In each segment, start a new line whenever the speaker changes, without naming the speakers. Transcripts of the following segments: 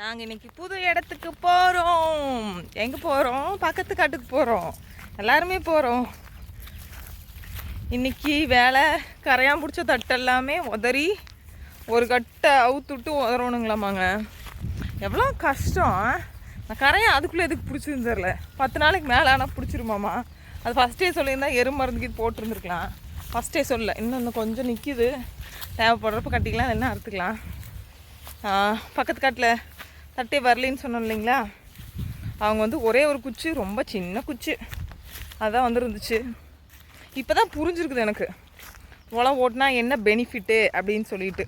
நாங்கள் இன்றைக்கி புது இடத்துக்கு போகிறோம் எங்கே போகிறோம் பக்கத்து காட்டுக்கு போகிறோம் எல்லாருமே போகிறோம் இன்றைக்கி வேலை கரையான் பிடிச்ச தட்டு எல்லாமே உதறி ஒரு கட்டை அவுத்துட்டு உதறணுங்களாமாங்க எவ்வளோ கஷ்டம் நான் கரையான் அதுக்குள்ளே எதுக்கு பிடிச்சிருந்து பத்து நாளைக்கு மேலே ஆனால் பிடிச்சிருமாமா அது ஃபஸ்ட்டே சொல்லியிருந்தால் எரு மருந்து போட்டிருந்துருக்கலாம் ஃபஸ்ட்டே சொல்லல இன்னும் இன்னும் கொஞ்சம் நிற்கிது தேவைப்படுறப்ப கட்டிக்கலாம் இல்லைன்னா அறுத்துக்கலாம் பக்கத்து காட்டில் தட்டி வரலின்னு சொன்னோம் இல்லைங்களா அவங்க வந்து ஒரே ஒரு குச்சி ரொம்ப சின்ன குச்சி அதுதான் வந்துருந்துச்சு இப்போ தான் புரிஞ்சிருக்குது எனக்கு உலம் ஓட்டினா என்ன பெனிஃபிட்டு அப்படின்னு சொல்லிட்டு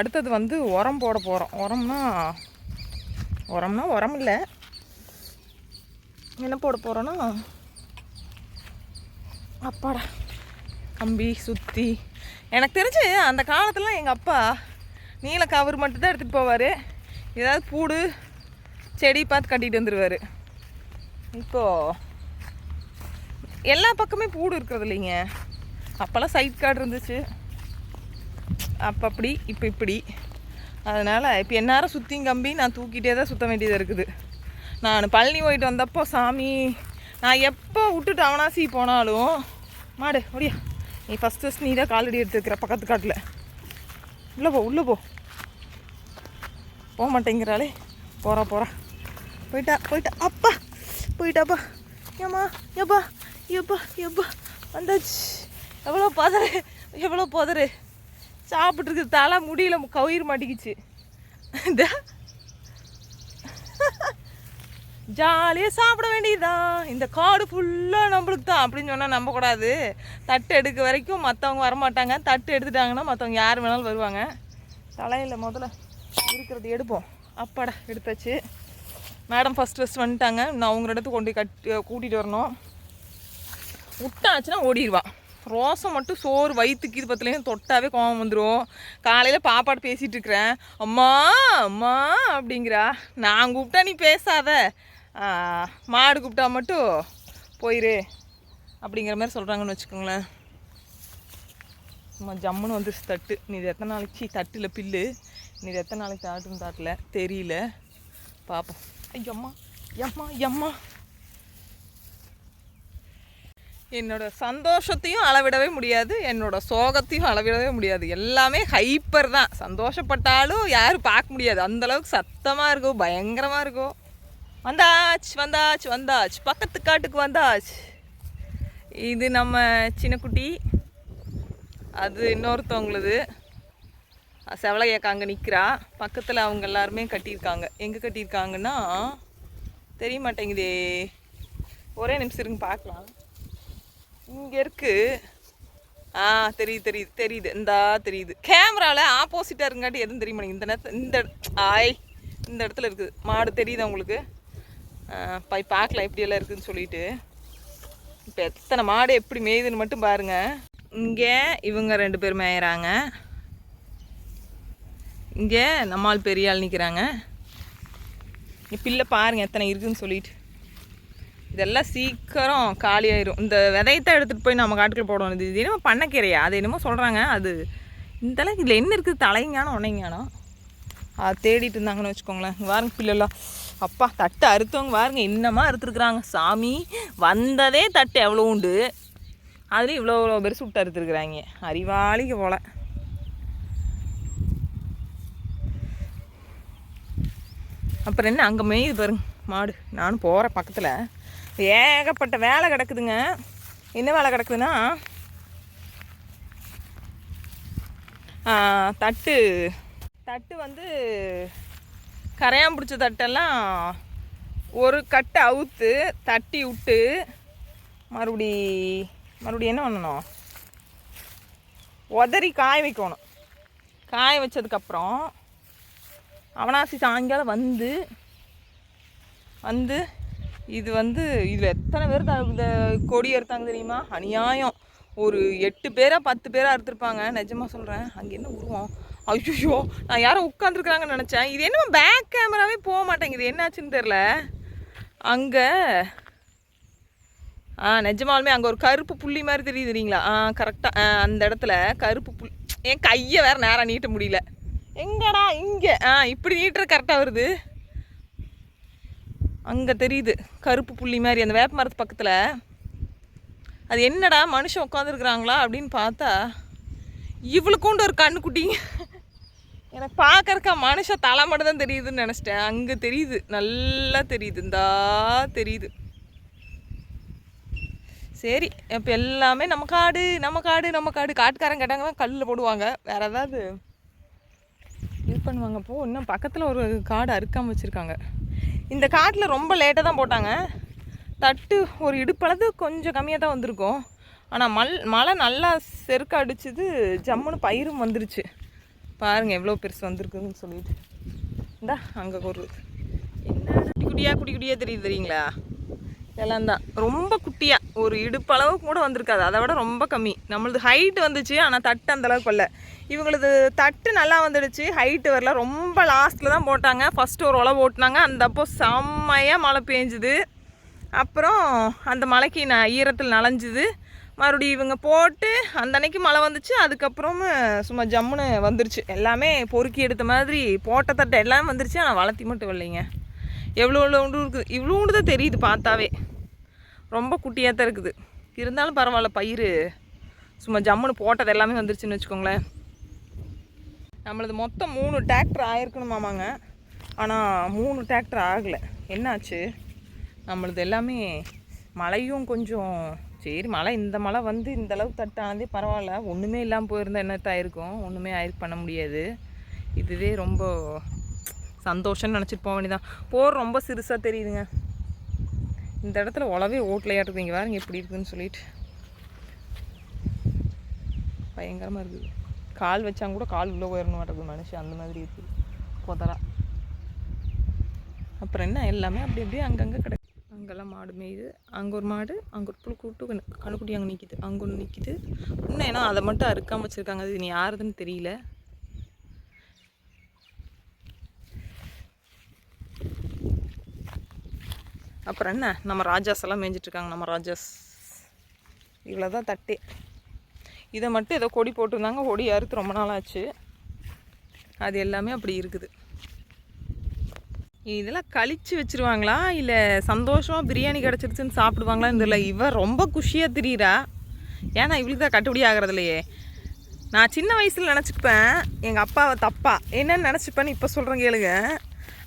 அடுத்தது வந்து உரம் போட போகிறோம் உரம்னா உரம்னா உரம் இல்லை என்ன போட போகிறோன்னா அப்பாடா கம்பி சுற்றி எனக்கு தெரிஞ்சு அந்த காலத்துலலாம் எங்கள் அப்பா நீல கவர் மட்டும்தான் எடுத்துகிட்டு போவார் ஏதாவது பூடு செடி பார்த்து கட்டிகிட்டு வந்துடுவார் இப்போது எல்லா பக்கமே பூடு இருக்கிறது இல்லைங்க அப்போல்லாம் சைட் கார்டு இருந்துச்சு அப்போ அப்படி இப்போ இப்படி அதனால் இப்போ எந்நேரம் சுற்றியும் கம்பி நான் தூக்கிட்டே தான் சுற்ற வேண்டியதாக இருக்குது நான் பழனி போயிட்டு வந்தப்போ சாமி நான் எப்போ விட்டுட்டு அவனாசி போனாலும் மாடு ஒடியா நீ ஃபஸ்ட்டு ஃபஸ்ட் நீ தான் காலடி எடுத்துருக்கிற பக்கத்து காட்டில் உள்ளே போ உள்ளே போ போக மாட்டேங்கிறாளே போகிறா போகிறா போயிட்டா போயிட்டா அப்பா போயிட்டாப்பா ஏம்மா எப்பா எப்பா எப்பா வந்தாச்சு எவ்வளோ பதறு எவ்வளோ பதறு சாப்பிட்ருக்கு தலை முடியல கயிறு மாட்டிக்கிச்சு ஜாலியாக சாப்பிட வேண்டியதுதான் இந்த காடு ஃபுல்லாக நம்மளுக்கு தான் அப்படின்னு சொன்னால் நம்பக்கூடாது தட்டு எடுக்க வரைக்கும் மற்றவங்க வரமாட்டாங்க தட்டு எடுத்துட்டாங்கன்னா மற்றவங்க யார் வேணாலும் வருவாங்க தலையில் முதல்ல இருக்கிறது எடுப்போம் அப்பாடா எடுத்தாச்சு மேடம் ஃபஸ்ட் ஃபஸ்ட் வந்துட்டாங்க நான் அவங்கள இடத்துக்கு கொண்டு கட்டி கூட்டிகிட்டு வரணும் விட்டாச்சுன்னா ஓடிடுவான் ரோசம் மட்டும் சோறு வயிற்றுக்கு இது பத்திலையும் தொட்டாவே கோவம் வந்துடும் காலையில் பாப்பாட்டு பேசிகிட்டு இருக்கிறேன் அம்மா அம்மா அப்படிங்கிறா நான் கூப்பிட்டா நீ பேசாத மாடு கூப்பிட்டா மட்டும் போயிரு அப்படிங்கிற மாதிரி சொல்கிறாங்கன்னு வச்சுக்கோங்களேன் அம்மா ஜம்முன்னு வந்துருச்சு தட்டு நீ இது எத்தனை நாளைக்கு தட்டில் பில்லு நீ எத்தனை நாளைக்கு தாட்டும் தாட்டல தெரியல பார்ப்போம் ஐயம்மா எம்மா எம்மா என்னோட சந்தோஷத்தையும் அளவிடவே முடியாது என்னோட சோகத்தையும் அளவிடவே முடியாது எல்லாமே ஹைப்பர் தான் சந்தோஷப்பட்டாலும் யாரும் பார்க்க முடியாது அந்தளவுக்கு சத்தமாக இருக்கும் பயங்கரமாக இருக்கும் வந்தாச்சு வந்தாச்சு வந்தாச்சு பக்கத்து காட்டுக்கு வந்தாச்சு இது நம்ம சின்னக்குட்டி அது இன்னொருத்தவங்களுது செவலையக்கா அங்கே நிற்கிறா பக்கத்தில் அவங்க எல்லாருமே கட்டியிருக்காங்க எங்கே கட்டியிருக்காங்கன்னா தெரிய மாட்டேங்குதே ஒரே நிமிஷம் இருங்க பார்க்கலாம் இங்கே இருக்குது ஆ தெரியுது தெரியுது தெரியுது இந்தா தெரியுது கேமராவில் ஆப்போசிட்டாக இருங்காட்டி எதுவும் தெரிய மாட்டேங்குது இந்த நேரத்தில் இந்த ஆய் இந்த இடத்துல இருக்குது மாடு தெரியுது உங்களுக்கு பை பார்க்கலாம் எப்படியெல்லாம் இருக்குதுன்னு சொல்லிட்டு இப்போ எத்தனை மாடு எப்படி மேயுதுன்னு மட்டும் பாருங்கள் இங்கே இவங்க ரெண்டு பேர் மேயிறாங்க இங்கே நம்மால் பெரிய ஆள் நிற்கிறாங்க இங்கே பிள்ளை பாருங்கள் எத்தனை இருக்குதுன்னு சொல்லிட்டு இதெல்லாம் சீக்கிரம் காலியாயிரும் இந்த விதையத்தை எடுத்துகிட்டு போய் நம்ம காட்டுக்குள்ள போடணும் இது என்னமோ பண்ணக்கீரையா அது என்னமோ சொல்கிறாங்க அது இந்த அளவுக்கு இதில் என்ன இருக்குது தலைங்கானோ உனைங்கானம் அதை தேடிட்டு இருந்தாங்கன்னு வச்சுக்கோங்களேன் வாருங்க பிள்ளைலாம் அப்பா தட்டை அறுத்தவங்க வாருங்க இன்னமா அறுத்துருக்குறாங்க சாமி வந்ததே தட்டு எவ்வளோ உண்டு அதுலேயும் இவ்வளோ இவ்வளோ பெருசு விட்டு அறுத்துருக்குறாங்க அறிவாளிக்கு போல் அப்புறம் என்ன அங்கே மேயுது பாருங்க மாடு நானும் போகிற பக்கத்தில் ஏகப்பட்ட வேலை கிடக்குதுங்க என்ன வேலை கிடக்குதுன்னா தட்டு தட்டு வந்து கரையான் பிடிச்ச தட்டெல்லாம் ஒரு கட்டை அவுத்து தட்டி விட்டு மறுபடி மறுபடியும் என்ன பண்ணணும் உதறி காய வைக்கணும் காய வச்சதுக்கப்புறம் அவனாசி சாயங்காலம் வந்து வந்து இது வந்து இதில் எத்தனை பேர் இந்த கொடி அறுத்தாங்க தெரியுமா அநியாயம் ஒரு எட்டு பேராக பத்து பேராக அறுத்துருப்பாங்க நிஜமாக சொல்கிறேன் அங்கே என்ன உருவம் ஐயோ நான் யாரும் உட்காந்துருக்குறாங்கன்னு நினச்சேன் இது என்னமோ பேக் கேமராவே போக மாட்டேங்குது என்னாச்சுன்னு தெரில அங்கே ஆ நிஜமாலுமே அங்கே ஒரு கருப்பு புள்ளி மாதிரி தெரியுது தெரியுங்களா ஆ கரெக்டாக அந்த இடத்துல கருப்பு புள்ளி என் கையை வேறு நேராக நீட்ட முடியல எங்கடா இங்கே ஆ இப்படி நீட்டர் கரெக்டாக வருது அங்கே தெரியுது கருப்பு புள்ளி மாதிரி அந்த வேப்ப மரத்து பக்கத்தில் அது என்னடா மனுஷன் உட்காந்துருக்குறாங்களா அப்படின்னு பார்த்தா இவளுக்குண்டு ஒரு கண்ணுக்குட்டி எனக்கு பார்க்கறக்கா மனுஷன் தலை மட்டும் தான் தெரியுதுன்னு நினச்சிட்டேன் அங்கே தெரியுது நல்லா தெரியுது இந்தா தெரியுது சரி இப்போ எல்லாமே நம்ம காடு நம்ம காடு நம்ம காடு காட்டுக்காரன் கேட்டாங்கன்னா கல்லில் போடுவாங்க வேறு ஏதாவது பண்ணுவாங்க அப்போது இன்னும் பக்கத்தில் ஒரு காடு அறுக்காமல் வச்சுருக்காங்க இந்த காட்டில் ரொம்ப லேட்டாக தான் போட்டாங்க தட்டு ஒரு இடுப்பளவு கொஞ்சம் கம்மியாக தான் வந்திருக்கும் ஆனால் மல் மழை நல்லா செருக்க அடிச்சுது ஜம்முன்னு பயிரும் வந்துருச்சு பாருங்கள் எவ்வளோ பெருசு வந்திருக்குன்னு சொல்லிட்டு இந்தா அங்கே ஒரு என்ன குட்டி குட்டியாக குட்டி குட்டியாக தெரியுது தெரியுங்களா இதெல்லாம் தான் ரொம்ப குட்டியாக ஒரு இடுப்பளவு கூட வந்திருக்காது அதை விட ரொம்ப கம்மி நம்மளது ஹைட்டு வந்துச்சு ஆனால் தட்டு அந்தளவுக்கு வரல இவங்களது தட்டு நல்லா வந்துடுச்சு ஹைட்டு வரல ரொம்ப லாஸ்ட்டில் தான் போட்டாங்க ஃபஸ்ட்டு ஒரு உழவு ஓட்டினாங்க அந்த அப்போ செம்மையாக மழை பெஞ்சுது அப்புறம் அந்த மலைக்கு நான் ஈரத்தில் நலஞ்சுது மறுபடியும் இவங்க போட்டு அந்த அன்னைக்கு மழை வந்துச்சு அதுக்கப்புறம் சும்மா ஜம்முன்னு வந்துருச்சு எல்லாமே பொறுக்கி எடுத்த மாதிரி போட்ட தட்டை எல்லாமே வந்துருச்சு ஆனால் வளர்த்தி மட்டும் இல்லைங்க எவ்வளோ இவ்வளோ உண்டு இருக்குது இவ்வளோ உண்டு தான் தெரியுது பார்த்தாவே ரொம்ப குட்டியாக தான் இருக்குது இருந்தாலும் பரவாயில்ல பயிர் சும்மா ஜம்முன்னு போட்டது எல்லாமே வந்துருச்சுன்னு வச்சுக்கோங்களேன் நம்மளது மொத்தம் மூணு டிராக்டர் ஆயிருக்கணுமாமாங்க ஆனால் மூணு டிராக்டர் ஆகலை என்னாச்சு நம்மளது எல்லாமே மழையும் கொஞ்சம் சரி மழை இந்த மழை வந்து இந்த அளவுக்கு தட்டானதே பரவாயில்ல ஒன்றுமே இல்லாமல் போயிருந்தால் என்னத்தாயிருக்கும் ஒன்றுமே ஆயிருக்கு பண்ண முடியாது இதுவே ரொம்ப சந்தோஷம்னு நினச்சிட்டு போக வேண்டியதான் போர் ரொம்ப சிறுசாக தெரியுதுங்க இந்த இடத்துல உழவே ஓட்டலையா இருக்குது இங்கே பாருங்க எப்படி இருக்குதுன்னு சொல்லிட்டு பயங்கரமாக இருக்குது கால் வச்சாங்க கூட கால் உள்ளே போயிடணும் மாட்டேங்குது மனுஷன் அந்த மாதிரி இருக்குது போதரா அப்புறம் என்ன எல்லாமே அப்படி அப்படியே அங்கங்கே கிடைக்கும் அங்கெல்லாம் மாடு மேயுது அங்கே ஒரு மாடு அங்கே ஒரு புழு கூட்டு கணுக்குட்டி அங்கே நிற்கிது அங்கே ஒன்று நிற்கிது இன்னும் ஏன்னா அதை மட்டும் அறுக்காமல் வச்சுருக்காங்க அது நீ யாருதுன்னு தெரியல அப்புறம் என்ன நம்ம ராஜாஸ் எல்லாம் மேய்ஞ்சிட்ருக்காங்க நம்ம ராஜாஸ் இவ்வளோ தான் தட்டு இதை மட்டும் ஏதோ கொடி போட்டிருந்தாங்க கொடி அறுத்து ரொம்ப நாளாச்சு அது எல்லாமே அப்படி இருக்குது இதெல்லாம் கழிச்சு வச்சுருவாங்களா இல்லை சந்தோஷமாக பிரியாணி கிடச்சிருச்சுன்னு சாப்பிடுவாங்களான்னு தெரியல இவன் ரொம்ப குஷியாக தெரியுறா ஏன்னா இவளுக்கு தான் கட்டுப்படி ஆகிறது இல்லையே நான் சின்ன வயசில் நினச்சிப்பேன் எங்கள் அப்பாவை தப்பா என்னென்னு நினச்சிப்பேன்னு இப்போ சொல்கிறேன் கேளுங்க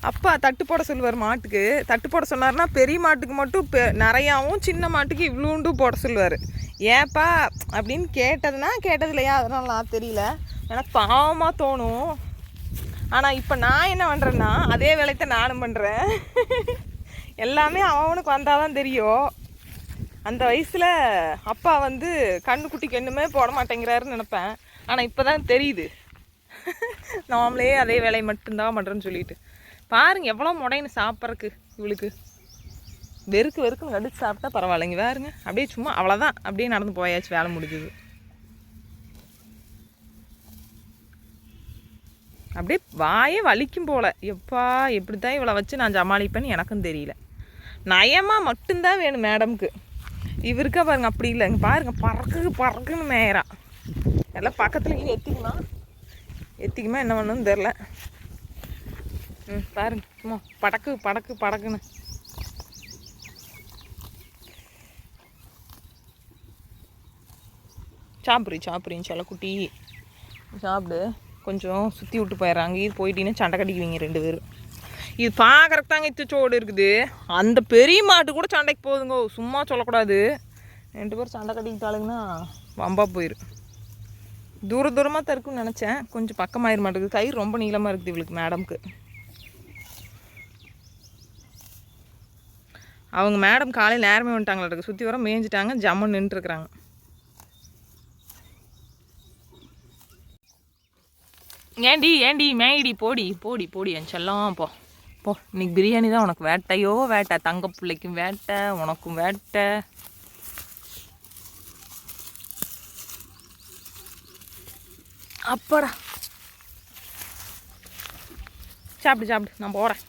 அப்பா தட்டு போட சொல்லுவார் மாட்டுக்கு தட்டு போட சொன்னார்னா பெரிய மாட்டுக்கு மட்டும் பெ நிறையாவும் சின்ன மாட்டுக்கு இவ்வளோண்டும் போட சொல்லுவார் ஏப்பா அப்படின்னு கேட்டதுன்னா கேட்டது இல்லையா அதனால நான் தெரியல எனக்கு பாவமாக தோணும் ஆனால் இப்போ நான் என்ன பண்ணுறேன்னா அதே வேலையத்தை நானும் பண்ணுறேன் எல்லாமே அவனுக்கு வந்தால் தான் தெரியும் அந்த வயசில் அப்பா வந்து கண்ணுக்குட்டிக்கு என்னமே போட மாட்டேங்கிறாருன்னு நினப்பேன் ஆனால் இப்போ தான் தெரியுது நாமளே அதே வேலையை மட்டும்தான் பண்ணுறேன்னு சொல்லிட்டு பாருங்க எவ்வளோ முடைன்னு சாப்பிட்றக்கு இவளுக்கு வெறுக்கு வெறுக்குன்னு கடிச்சு சாப்பிட்டா பரவாயில்லைங்க வேறுங்க அப்படியே சும்மா அவ்வளோதான் அப்படியே நடந்து போயாச்சு வேலை முடிஞ்சது அப்படியே வாயே வலிக்கும் போல எப்பா எப்படி தான் இவ்வளோ வச்சு நான் சமாளிப்பேன்னு எனக்கும் தெரியல நயமாக மட்டும்தான் வேணும் மேடம்க்கு இவருக்கா பாருங்க அப்படி இல்லைங்க பாருங்க பறக்கு பறக்குன்னு மேயறா எல்லாம் பக்கத்துலேயும் எத்திக்குமா எத்திக்குமா என்ன பண்ணுன்னு தெரில ம் பாருங்க சும்மா படக்கு படக்கு படக்குன்னு சாப்பிடு சாப்பிடுங்க சொல்ல குட்டி சாப்பிடு கொஞ்சம் சுற்றி விட்டு போயிடுறாங்க இது போயிட்டீங்கன்னா சண்டை கட்டிக்குவீங்க ரெண்டு பேரும் இது பார்க்குறக்கு தாங்க சோடு இருக்குது அந்த பெரிய மாட்டு கூட சண்டைக்கு போகுதுங்க சும்மா சொல்லக்கூடாது ரெண்டு பேரும் சண்டை கட்டிக்கிட்டாளுங்கன்னா வம்பா போயிடும் தூர தூரமாக தான் இருக்குன்னு நினச்சேன் கொஞ்சம் பக்கமாயிர மாட்டேங்குது கயிறு ரொம்ப நீளமாக இருக்குது இவளுக்கு மேடம்க்கு அவங்க மேடம் காலையில் நேரமே வந்துட்டாங்களா இருக்கு சுற்றி வர மேய்ஞ்சிட்டாங்க ஜம்மன் நின்றுருக்குறாங்க ஏண்டி ஏண்டி மேயிடி போடி போடி போடி என் செல்லாம் போ போ இன்னைக்கு பிரியாணி தான் உனக்கு வேட்டையோ வேட்டை தங்க பிள்ளைக்கும் வேட்டை உனக்கும் வேட்டை அப்படா சாப்பிடு சாப்பிடு நான் போகிறேன்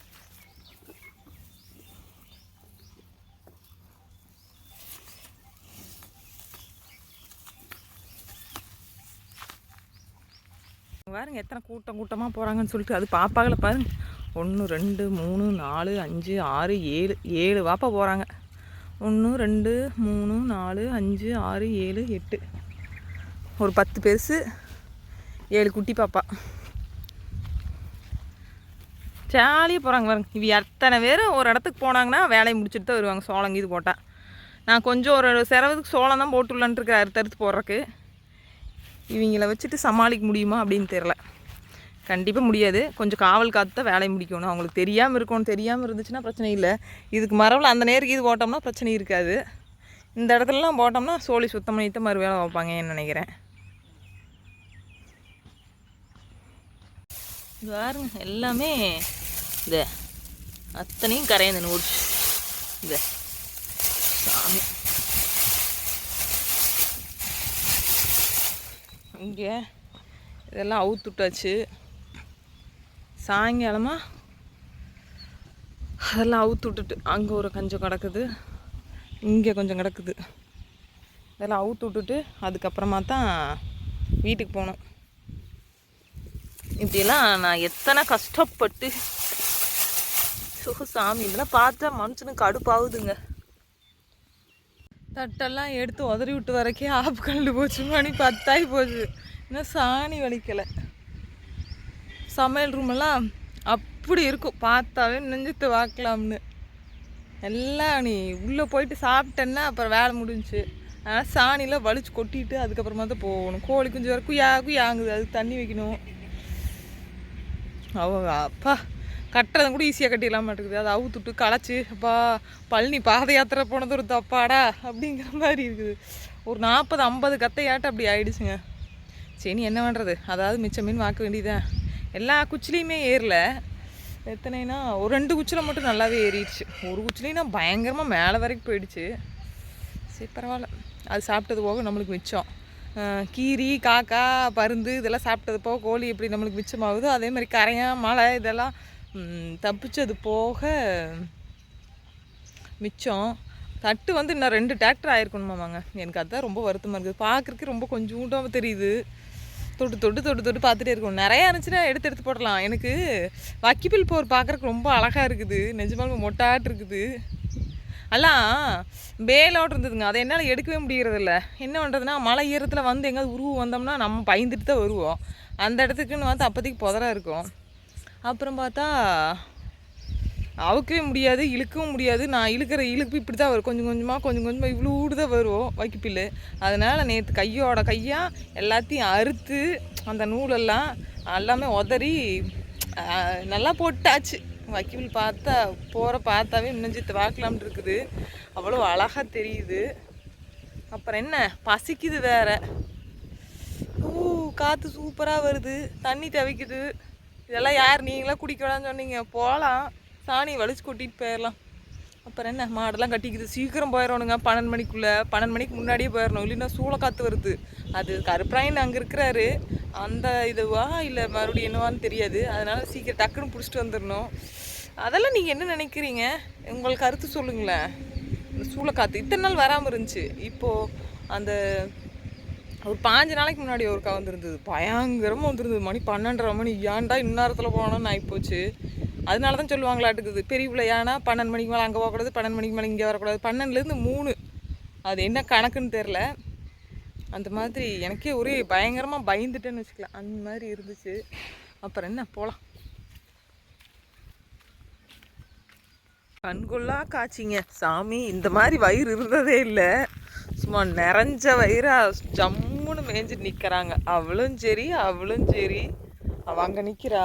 பாருங்க எத்தனை கூட்டம் கூட்டமாக போகிறாங்கன்னு சொல்லிட்டு அது பாப்பாக்களை பாருங்க ஒன்று ரெண்டு மூணு நாலு அஞ்சு ஆறு ஏழு ஏழு வாப்பா போகிறாங்க ஒன்று ரெண்டு மூணு நாலு அஞ்சு ஆறு ஏழு எட்டு ஒரு பத்து பெருசு ஏழு குட்டி பாப்பா ஜாலியாக போகிறாங்க பாருங்க இவ அத்தனை பேர் ஒரு இடத்துக்கு போனாங்கன்னா வேலையை முடிச்சுட்டு தான் வருவாங்க சோளம் இது போட்டால் நான் கொஞ்சம் ஒரு செலவுக்கு சோளம் தான் போட்டுடலான்ட்டு அறுத்தறுத்து போடுறக்கு இவங்கள வச்சுட்டு சமாளிக்க முடியுமா அப்படின்னு தெரில கண்டிப்பாக முடியாது கொஞ்சம் காவல் காத்து தான் வேலையை முடிக்கணும் அவங்களுக்கு தெரியாமல் இருக்கணும் தெரியாமல் இருந்துச்சுன்னா பிரச்சனை இல்லை இதுக்கு மரவில் அந்த நேருக்கு இது போட்டோம்னா பிரச்சனை இருக்காது இந்த இடத்துலலாம் போட்டோம்னா சோழி சுத்தம் பண்ணிட்டு மறு வேலை வைப்பாங்கன்னு நினைக்கிறேன் பாருங்க எல்லாமே இந்த அத்தனையும் கரையந்த நூறு இந்த சாமி இங்கே இதெல்லாம் அவுத்துட்டாச்சு சாயங்காலமாக அதெல்லாம் அவுத்து விட்டுட்டு அங்கே ஒரு கொஞ்சம் கிடக்குது இங்கே கொஞ்சம் கிடக்குது இதெல்லாம் அவுத்து விட்டுட்டு அதுக்கப்புறமா தான் வீட்டுக்கு போகணும் இப்படிலாம் நான் எத்தனை கஷ்டப்பட்டு சாமி இதெல்லாம் பார்த்தா மனுஷனுக்கு அடுப்பாகுதுங்க தட்டெல்லாம் எடுத்து உதறி விட்டு வரைக்கே ஆப்பு கண்டு போச்சு மணி பத்தாகி போச்சு இன்னும் சாணி வலிக்கலை சமையல் ரூமெல்லாம் அப்படி இருக்கும் பார்த்தாவே நெஞ்சத்தை வாக்கலாம்னு எல்லாம் நீ உள்ளே போயிட்டு சாப்பிட்டேன்னா அப்புறம் வேலை முடிஞ்சு அதனால் சாணியில் வலிச்சு கொட்டிட்டு அதுக்கப்புறமா தான் போகணும் கோழி குஞ்சு வரைக்கும் யாருக்கும் யாங்குது அதுக்கு தண்ணி வைக்கணும் அவங்க அப்பா கட்டுறதும் கூட ஈஸியாக கட்டிடலாம் மாட்டேங்குது அதை அவுத்துட்டு களைச்சி அப்பா பழனி பாத யாத்திரை போனது ஒரு தப்பாடா அப்படிங்கிற மாதிரி இருக்குது ஒரு நாற்பது ஐம்பது கத்தையாட்டம் அப்படி ஆயிடுச்சுங்க சரி என்ன பண்ணுறது அதாவது மிச்ச மீன் வாக்க வேண்டியதான் எல்லா குச்சிலையுமே ஏறல எத்தனைனா ஒரு ரெண்டு குச்சில மட்டும் நல்லாவே ஏறிடுச்சு ஒரு குச்சிலையும் நான் பயங்கரமாக மேலே வரைக்கும் போயிடுச்சு சரி பரவாயில்ல அது சாப்பிட்டது போக நம்மளுக்கு மிச்சம் கீரி காக்கா பருந்து இதெல்லாம் சாப்பிட்டது போக கோழி எப்படி நம்மளுக்கு மிச்சமாகுதோ அதே மாதிரி கரையான் மழை இதெல்லாம் தப்பிச்சது போக மிச்சம் தட்டு வந்து இன்னும் ரெண்டு டிராக்டர் ஆயிருக்கணுமாங்க எனக்கு அதுதான் ரொம்ப வருத்தமாக இருக்குது பார்க்குறக்கு ரொம்ப கொஞ்சூண்டாக தெரியுது தொட்டு தொட்டு தொட்டு தொட்டு பார்த்துட்டே இருக்கணும் நிறையா இருந்துச்சுன்னா எடுத்து எடுத்து போடலாம் எனக்கு வக்கிப்பில் போர் பார்க்குறக்கு ரொம்ப அழகாக இருக்குது நிஜமாக மொட்டாட்டு இருக்குது எல்லாம் வேலோடு இருந்ததுங்க அதை என்னால் எடுக்கவே முடிகிறதில்ல என்ன பண்ணுறதுன்னா மழை ஈரத்தில் வந்து எங்கேயாவது உருவு வந்தோம்னா நம்ம பயந்துட்டு தான் வருவோம் அந்த இடத்துக்குன்னு வந்து அப்போதைக்கு புதராக இருக்கும் அப்புறம் பார்த்தா அவுக்கவே முடியாது இழுக்கவும் முடியாது நான் இழுக்கிற இழுப்பு இப்படி தான் வரும் கொஞ்சம் கொஞ்சமாக கொஞ்சம் கொஞ்சமாக இவ்வளோ தான் வரும் வைக்கப்பில்லு அதனால் நேற்று கையோட கையாக எல்லாத்தையும் அறுத்து அந்த நூலெல்லாம் எல்லாமே உதறி நல்லா போட்டாச்சு வக்கீல் பார்த்தா போகிற பார்த்தாவே மின்னஞ்சித்து பார்க்கலாம்னு இருக்குது அவ்வளோ அழகாக தெரியுது அப்புறம் என்ன பசிக்குது வேற ஊ காற்று சூப்பராக வருது தண்ணி தவிக்குது இதெல்லாம் யார் நீங்களாம் குடிக்க வேணாம்னு சொன்னீங்க போகலாம் சாணி வலிச்சு கூட்டிகிட்டு போயிடலாம் அப்புறம் என்ன மாடெல்லாம் கட்டிக்குது சீக்கிரம் போயிடணுங்க பன்னெண்டு மணிக்குள்ளே பன்னெண்டு மணிக்கு முன்னாடியே போயிடணும் இல்லைன்னா சூளை காற்று வருது அது கருப்பராயன் அங்கே இருக்கிறாரு அந்த இதுவா இல்லை மறுபடியும் என்னவான்னு தெரியாது அதனால் சீக்கிரம் டக்குன்னு பிடிச்சிட்டு வந்துடணும் அதெல்லாம் நீங்கள் என்ன நினைக்கிறீங்க உங்களுக்கு கருத்து சொல்லுங்களேன் சூளை காற்று இத்தனை நாள் வராமல் இருந்துச்சு இப்போது அந்த ஒரு பாஞ்சு நாளைக்கு முன்னாடி ஒருக்கா வந்திருந்தது பயங்கரமாக வந்திருந்தது மணி பன்னெண்டரை மணி ஏன்டா இன்னொருத்தில் போனோம்னு ஆகிப்போச்சு அதனால தான் சொல்லுவாங்களாட்டுக்குது பெரிய பிள்ளையானா பன்னெண்டு மணிக்கு மேலே அங்கே போகக்கூடாது பன்னெண்டு மணிக்கு மேலே இங்கே வரக்கூடாது பன்னெண்டுலேருந்து மூணு அது என்ன கணக்குன்னு தெரில அந்த மாதிரி எனக்கே ஒரே பயங்கரமாக பயந்துட்டேன்னு வச்சுக்கலாம் அந்த மாதிரி இருந்துச்சு அப்புறம் என்ன போகலாம் கண்கொள்ளா காய்ச்சிங்க சாமி இந்த மாதிரி வயிறு இருந்ததே இல்லை சும்மா நிறைஞ்ச வயிறா ஜம்முன்னு மேய்ஞ்சி நிற்கிறாங்க அவளும் சரி அவளும் சரி அவள் அங்கே நிற்கிறா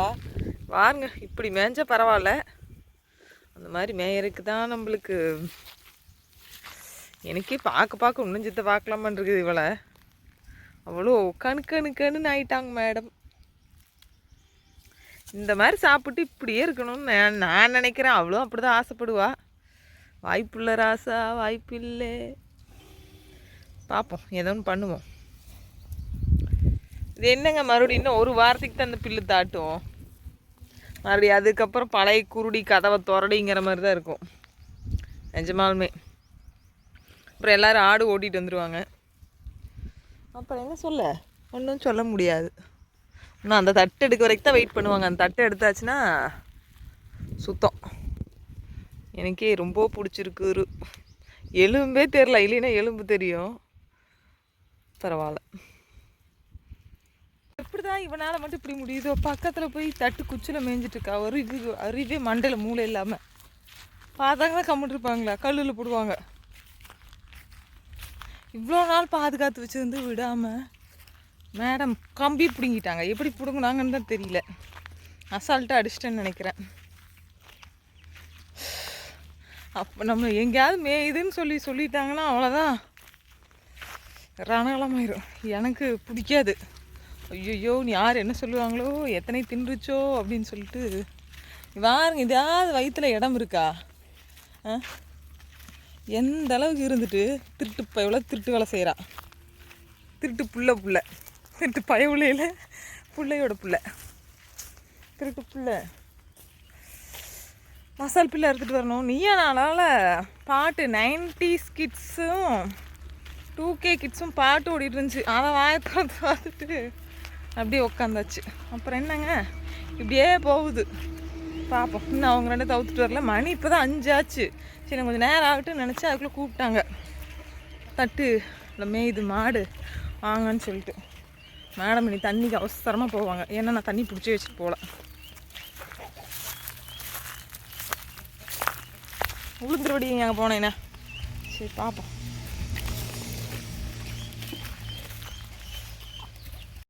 வாருங்க இப்படி மேய்ஞ்ச பரவாயில்ல அந்த மாதிரி மேயருக்கு தான் நம்மளுக்கு எனக்கே பார்க்க பார்க்க இன்னும் சித்த பார்க்கலாமான் இருக்குது இவளை அவ்வளோ கணுக்கணுக்கணுன்னு ஆயிட்டாங்க மேடம் இந்த மாதிரி சாப்பிட்டு இப்படியே இருக்கணும்னு நான் நான் நினைக்கிறேன் அவ்வளோ அப்படி தான் ஆசைப்படுவா வாய்ப்புள்ள ராசா வாய்ப்பில்லை பார்ப்போம் ஏதோ ஒன்று பண்ணுவோம் இது என்னங்க மறுபடியும் இன்னும் ஒரு வாரத்துக்கு தான் அந்த பில்லு தாட்டும் மறுபடியும் அதுக்கப்புறம் பழைய குருடி கதவை துரடிங்கிற மாதிரி தான் இருக்கும் நிஜமாலுமே அப்புறம் எல்லோரும் ஆடு ஓட்டிகிட்டு வந்துடுவாங்க அப்புறம் என்ன சொல்ல ஒன்றும் சொல்ல முடியாது இன்னும் அந்த தட்டு எடுக்க வரைக்கும் தான் வெயிட் பண்ணுவாங்க அந்த தட்டு எடுத்தாச்சுன்னா சுத்தம் எனக்கே ரொம்ப பிடிச்சிருக்கு எலும்பே தெரில இல்லைன்னா எலும்பு தெரியும் பரவாயில்ல எப்படி தான் இவனால் மட்டும் இப்படி முடியுதோ பக்கத்தில் போய் தட்டு குச்சியில் மேய்ஞ்சிட்ருக்கா ஒரு இது அறிவே மண்டல மூளை இல்லாமல் பார்த்தாங்கன்னா கம்மிட்டுருப்பாங்களா கல்லில் போடுவாங்க இவ்வளோ நாள் பாதுகாத்து வச்சுருந்து விடாமல் மேடம் கம்பி பிடுங்கிட்டாங்க எப்படி பிடுங்கினாங்கன்னு தான் தெரியல அசால்ட்டாக அடிச்சிட்டேன்னு நினைக்கிறேன் அப்போ நம்ம எங்கேயாவது மேயுதுன்னு சொல்லி சொல்லிட்டாங்கன்னா அவ்வளோதான் ரணகலமாயிரும் எனக்கு பிடிக்காது ஐயோ நீ யார் என்ன சொல்லுவாங்களோ எத்தனை தின்றுச்சோ அப்படின்னு சொல்லிட்டு வாருங்க இதாவது வயிற்றுல இடம் இருக்கா எந்த அளவுக்கு இருந்துட்டு திருட்டு பயவுல திருட்டு வேலை செய்கிறா திருட்டு புள்ள புள்ள திருட்டு பயவுலையில் பிள்ளையோட புள்ள திருட்டு புள்ள மசால் பிள்ளை எடுத்துகிட்டு வரணும் நீயா நாளால் பாட்டு நைன்டி ஸ்கிட்ஸும் டூ கே கிட்ஸும் பாட்டு ஓடிட்டு இருந்துச்சு அதை வாயத்தோடு பார்த்துட்டு அப்படியே உக்காந்தாச்சு அப்புறம் என்னங்க இப்படியே போகுது பார்ப்போம் இன்னும் அவங்க ரெண்டு தவுத்துட்டு வரல மணி இப்போ தான் அஞ்சாச்சு சரி கொஞ்சம் நேரம் ஆகட்டும் நினச்சி அதுக்குள்ளே கூப்பிட்டாங்க தட்டு இல்லை மேய்து மாடு வாங்கன்னு சொல்லிட்டு மேடம் நீ தண்ணிக்கு அவசரமாக போவாங்க ஏன்னா நான் தண்ணி பிடிச்சி வச்சுட்டு போகல உளுந்துருவடி அங்கே போனேண்ணே சரி பார்ப்போம்